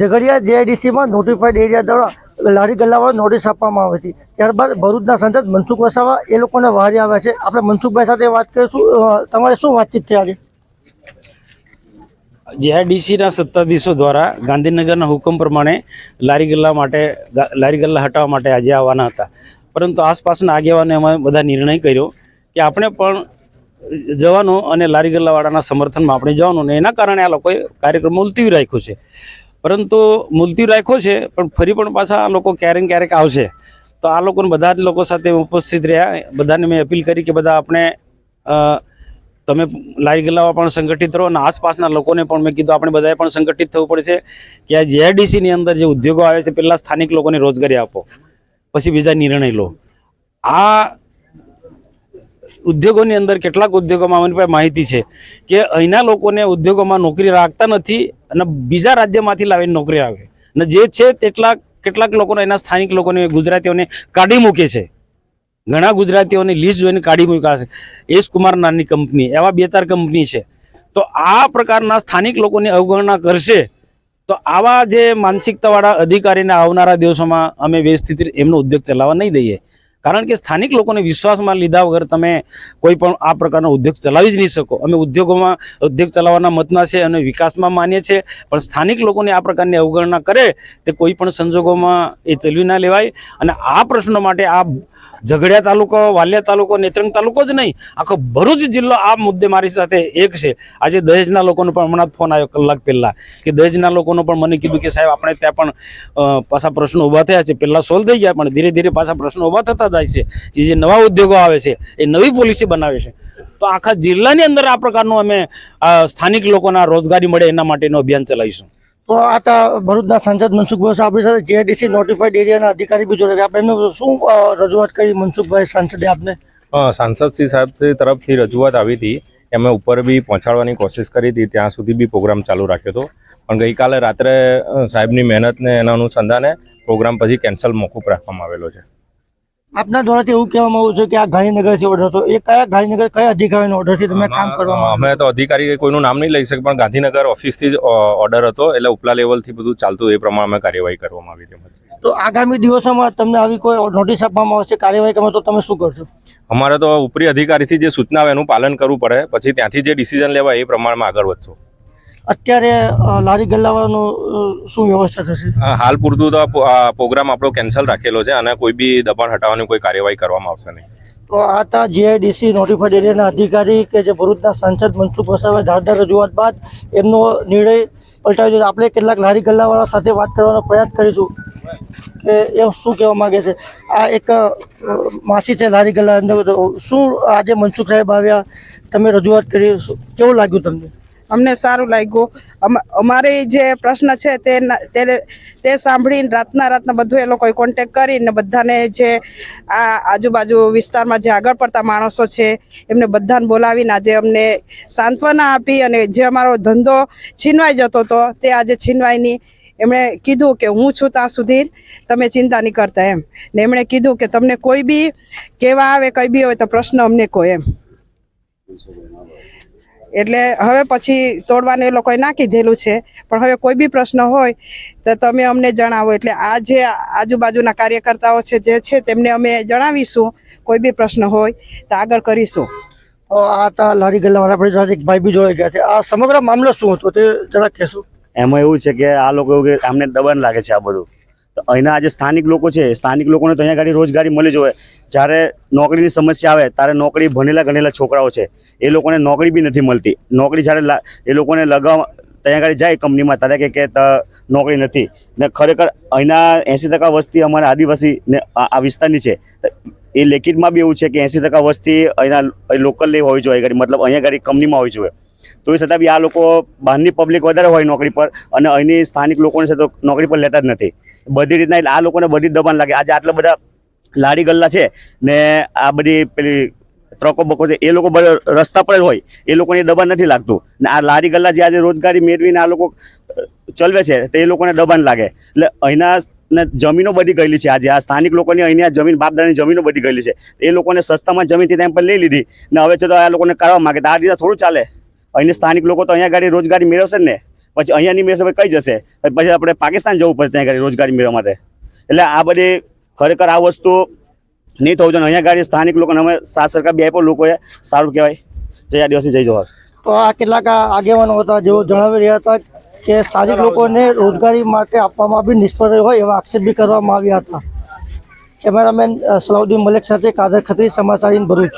Jhagadia જેઆઈડીસીમાં notified area દ્વારા લારી ગલ્લાવાળા notice આપવામાં આવી હતી ત્યારબાદ ભરૂચના સંસદ મનસુખ વસાવા એ લોકોને વારી આવ્યા છે. આપણે મનસુખભાઈ સાથે વાત કરીશું. તમારે શું વાતચીત થઈ જેઆઈડીસીના સત્તાધીશો દ્વારા ગાંધીનગરના હુકમ પ્રમાણે લારી ગલ્લા માટે લારી ગલ્લા હટાવવા માટે આજે આવવાના હતા. પરંતુ આસપાસના આગેવાને અમે બધા નિર્ણય કર્યો કે આપણે પણ જવાનું અને લારી ગલ્લાવાળાના સમર્થનમાં આપણે જવાનું ને એના કારણે આ લોકોએ કાર્યક્રમ મુલતવી રાખ્યો છે. પરંતુ મુલતી રાખ્યો છે, પણ ફરી પણ પાછા આ લોકો ક્યારેક ક્યારેક આવશે. તો આ લોકોને બધા જ લોકો સાથે ઉપસ્થિત રહ્યા. બધાને મેં અપીલ કરી કે બધા આપણે તમે લાઈ ગલ્લાવા પણ સંગઠિત રહો અને આસપાસના લોકોને પણ મેં કીધું, આપણે બધાએ પણ સંગઠિત થવું પડશે કે આ JRDC ની અંદર જે ઉદ્યોગો આવે છે, પહેલાં સ્થાનિક લોકોને રોજગારી આપો, પછી બીજા નિર્ણય લો. આ ઉદ્યોગોની અંદર કેટલાક ઉદ્યોગોમાં અમારી પાસે માહિતી છે કે અહીંના લોકોને ઉદ્યોગોમાં નોકરી રાખતા નથી અને બીજા રાજ્યમાંથી લાવીને નોકરી આવે અને જે છે તેટલા કેટલાક લોકોને એના સ્થાનિક લોકોને, ગુજરાતીઓને કાઢી મૂકે છે. ઘણા ગુજરાતીઓની લીસ્ટ જોઈને કાઢી મૂક્યા છે. એસ કુમાર નાની કંપની એવા બે ચાર કંપની છે. તો આ પ્રકારના સ્થાનિક લોકોની અવગણના કરશે તો આવા જે માનસિકતાવાળા અધિકારીને આવનારા દિવસોમાં અમે વ્યવસ્થિત એમનો ઉદ્યોગ ચલાવવા નહીં દઈએ. કારણ કે સ્થાનિક લોકોને વિશ્વાસમાં લીધા વગર તમે કોઈ પણ આ પ્રકારનો ઉદ્યોગ ચલાવી જ નહીં શકો. અમે ઉદ્યોગોમાં, ઉદ્યોગ ચલાવવાના મતના છે અને વિકાસમાં માનીએ છીએ, પણ સ્થાનિક લોકોને આ પ્રકારની અવગણના કરે તે કોઈ પણ સંજોગોમાં એ ચલવી ના લેવાય. અને આ પ્રશ્નો માટે આ ઝઘડિયા તાલુકો, વાલિયા તાલુકો, નેત્રંગ તાલુકો જ નહીં, આખો ભરૂચ જિલ્લો આ મુદ્દે મારી સાથે એક છે. આજે દહેજના લોકોનો પણ હમણાં ફોન આવ્યો કલાક પહેલાં કે દહેજના લોકોનો પણ મને કીધું કે સાહેબ, આપણે ત્યાં પણ પાછા પ્રશ્નો ઊભા થયા છે. પહેલાં સોલ્વ થઈ ગયા, પણ ધીરે ધીરે પાછા પ્રશ્નો ઊભા થતા જાય છે કે જે નવા ઉદ્યોગો આવે છે એ નવી પોલિસી બનાવે છે. તો આખા જિલ્લાની અંદર આ પ્રકારનું અમે સ્થાનિક લોકોના રોજગારી મળે એના માટેનું અભિયાન ચલાવીશું. તો આ તો ભરૂચના સાંસદ મનસુખભાઈ આપણી સાથે જેડીસી નોટિફાઈડ એરિયાના અધિકારી બી જોડે આપણે એમનું શું રજૂઆત કરી મનસુખભાઈ સાંસદે આપને? અ, સાંસદ શ્રી સાહેબ તરફથી રજૂઆત આવી હતી. એમણે ઉપર બી પહોંચાડવાની કોશિશ કરી હતી. ત્યાં સુધી બી પ્રોગ્રામ ચાલુ રાખ્યો હતો. પણ ગઈકાલે રાત્રે સાહેબની મહેનતને એના અનુસંધાને પ્રોગ્રામ પછી કેન્સલ મોકૂફ રાખવામાં આવેલો છે. આપના દ્વારા એવું કહેવામાં આવ્યું છે કે આ ગાંધીનગરથી ઓર્ડર હતો. એ કયા ગાંધીનગર કયા અધિકારીનો ઓર્ડરથી તમે કામ કરવામાં અમે તો અધિકારી કોઈનું નામ નહીં લઈ શકે પણ ગાંધીનગર ઓફિસથી જ ઓર્ડર હતો એટલે ઉપલા લેવલથી બધું ચાલતું એ પ્રમાણે અમે કાર્યવાહી કરવામાં આવી હતી તો આગામી દિવસોમાં તમને આવી કોઈ નોટિસ આપવામાં આવશે કાર્યવાહી કરવામાં તો તમે શું કરશો? અમારે તો ઉપરી અધિકારીથી જે સૂચના આવે એનું પાલન કરવું પડે પછી ત્યાંથી જે ડિસિઝન લેવાય એ પ્રમાણમાં આગળ વધશો. અત્યારે લારી ગલ્લાવાનો શું વ્યવસ્થા થશે? હાલ પૂરતું તો આ પ્રોગ્રામ આપણો કેન્સલ રાખેલો છે અને કોઈ બી દબાણ હટાવવાની કોઈ કાર્યવાહી કરવામાં આવશે નહીં. તો આ તા જીઆઈડીસી નોટિફાઈડ એરિયાના અધિકારી કે જે ભરૂચના સાંસદ મનસુખ વસાવાએ ધારદાર રજૂઆત બાદ એમનો નિર્ણય પલટાવી દીધો. આપણે કેટલાક લારી ગલ્લાવાળા સાથે વાત કરવાનો પ્રયાસ કરીશું કે એ શું કહેવા માગે છે. આ એક માસી છે લારી ગલ્લા અંદર. શું આજે મનસુખ સાહેબ આવ્યા? તમે રજૂઆત કરી. કેવું લાગ્યું તમને? અમને સારું લાગ્યું. અમ- અમારે જે પ્રશ્ન છે તે તે- સાંભળીને રાતના રાતના બધું એ લોકોએ કોન્ટેક કરીને બધાને જે આ આજુબાજુ વિસ્તારમાં જે આગળ પડતા માણસો છે, એમને બધાને બોલાવીને આજે અમને સાંત્વના આપી અને જે અમારો ધંધો છીનવાઈ જતો હતો તે આજે છીનવાય નહીં એમણે કીધું કે હું છું ત્યાં સુધી તમે ચિંતા નહીં કરતા એમ. ને એમણે કીધું કે તમને કોઈ બી કેવા આવે, કંઈ બી હોય તો પ્રશ્ન અમને કહો એમ. એટલે હવે પછી તોડવાનું એ લોકોએ નાખી દેલું છે. પણ હવે કોઈ બી પ્રશ્ન હોય તો તમે અમને જણાવો. એટલે આ જે આજુબાજુના કાર્યકર્તાઓ છે જે છે તેમને અમે જણાવીશું. કોઈ બી પ્રશ્ન હોય તો આગળ કરીશું. આ તા લારી ગલ્લાવાળા આપણે સાથે એક ભાઈ બી જોઈ ગયા છે. આ સમગ્ર મામલો શું હતો તે જરાક કહેશું. એમાં એવું છે કે આ લોકો એવું કે આમને દબાણ લાગે છે આ બધું. તો અહીંના આજે સ્થાનિક લોકો છે, સ્થાનિક લોકોને તો અહીંયા ગાડી રોજગારી મળી જોઈએ જ્યારે નોકરીની સમસ્યા આવે, ત્યારે નોકરી ભણેલા ગણેલા છોકરાઓ છે, એ લોકોને નોકરી બી નથી મળતી. નોકરી જ્યારે એ લોકોને લગાવવા ત્યાં આગળ જાય કંપનીમાં, ત્યારે કે કે નોકરી નથી. ને ખરેખર અહીંના એંસી ટકા વસ્તી અમારા આદિવાસી ને આ વિસ્તારની છે. એ લેખિતમાં બી એવું છે કે એંસી ટકા વસ્તી અહીંના લોકલ હોવી જોઈએ ગાડી, મતલબ અહીંયા ગાડી કંપનીમાં હોવી જોઈએ. તો એ છતાં બી આ લોકો બહારની પબ્લિક વધારે હોય નોકરી પર અને અહીંની સ્થાનિક લોકોને છે તો નોકરી પર લેતા જ નથી. બધી રીતના આ લોકોને બધી દબાણ લાગે. આજે આટલા બધા લારી ગલ્લા છે ને આ બધી પેલી ટ્રકો બકો છે, એ લોકો રસ્તા પર જ હોય. એ લોકોને દબાણ નથી લાગતું. ને આ લારી ગલ્લા જે આજે રોજગારી મેળવીને આ લોકો ચલવે છે, તે એ લોકોને દબાણ લાગે. એટલે અહીંના ને જમીનો બધી ગયેલી છે આજે. આ સ્થાનિક લોકોની અહીંની જમીન બાપદાની જમીનો બધી ગયેલી છે. એ લોકોને સસ્તામાં જમીનથી ત્યાં પર લઈ લીધી. ને હવે છે તો આ લોકોને કાઢવા માંગે. આ રીતે થોડું ચાલે. અહીંની સ્થાનિક લોકો તો અહીંયા ગાડી રોજગારી મેળવશે ને. પછી અહીંયાની મેળવે કઈ જશે? પછી આપણે પાકિસ્તાન જવું પડે ત્યાં આગળ રોજગારી મેળવવા માટે. એટલે આ બધી ખરેખર આ વસ્તુ નહીં થવું જોઈએ. અહીંયા ગાડી સ્થાનિક લોકોને અમે સાત સરકાર બે પણ લોકોએ સારું કહેવાય. જય આદિવાસી, જય જવાહર. તો આ કેટલાક આગેવાનો હતા જેઓ જણાવી રહ્યા હતા કે સ્થાનિક લોકોને રોજગારી માટે આપવામાં બી નિષ્ફળ હોય એવા આક્ષેપ બી કરવામાં આવ્યા હતા. કેમેરામેન સલાઉદ્દીન મલિક સાથે કાદર ખત્રી, સમાચાર ભરૂચ.